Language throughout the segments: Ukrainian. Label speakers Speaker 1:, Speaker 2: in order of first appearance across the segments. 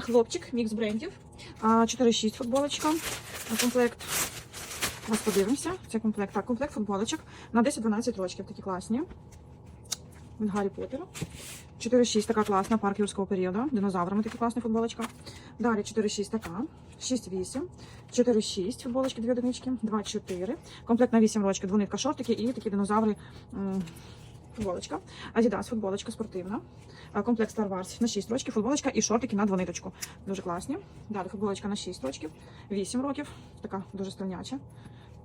Speaker 1: Хлопчик, мікс брендів. А, 4-6 футболочка. Комплект. Зараз подивимося. Це комплект. Так, комплект футболочок на 10-12 років. Такі класні. Від Гаррі Поттера. 4-6 така класна, парк юрського періоду. Динозаврами такі класна футболочка. Далі 4-6 така. 6-8. 4-6 футболочки, дві одинички. 2-4. Комплект на 8 років. Двонитка шортики і такі динозаври. Футболочка. Adidas футболочка спортивна. А, Комплект Star Wars на 6 років, футболочка і шортики на двониточку. Дуже класні. Далі футболочка на 6 рочків, 8 років. Така дуже стрільняча.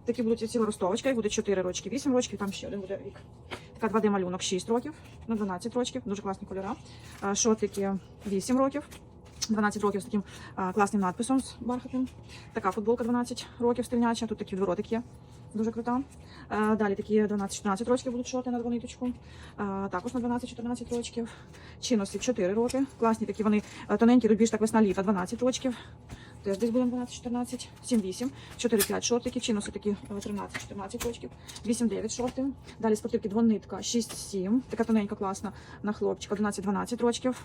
Speaker 1: Такі будуть ціла ростовочка, і буде 4 рочки, 8 років, там ще один буде рік. Така 2D малюнок 6 років, на 12 років, дуже класні кольори. А, Шортики 8 років. 12 років з таким а, класним надписом з бархатним. Така футболка 12 років стрільняча. Тут такі відворотик є. Дуже крута. Далі такі 12-14 років будуть шорти на двониточку. А, Також на 12-14 років. Чинності 4 роки. Класні такі вони тоненькі, тут більш так весна літа 12 років. Теж десь будемо 12-14, 7-8, 4-5 шортики, чинуси такі е, 13-14 років, 8-9 шорти. Далі спортивки двонитка 6-7, така тоненька класна на хлопчика 11-12 років.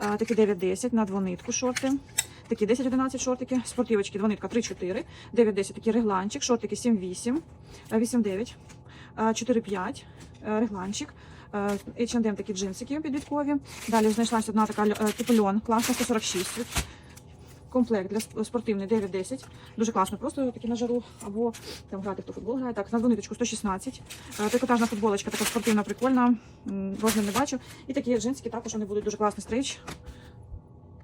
Speaker 1: Е, Такі 9-10 на двонитку шорти. Такі 10-11 шортики, спортивочки, двонитка 3-4, 9-10 такі регланчик, шортики 7-8, е, 8-9, е, 4-5, е, регланчик. H&M такі джинсики підліткові. Далі знайшлася одна така е, типу льон, класна 146. Комплект для спортивний 9-10. Дуже класно, просто такі на жару або там грати, хто футбол грає. Так, на двониточку 116. Е, Трикотажна футболочка, така спортивна, прикольна. Розмір не бачу. І такі джинсики також вони будуть дуже класно стрич.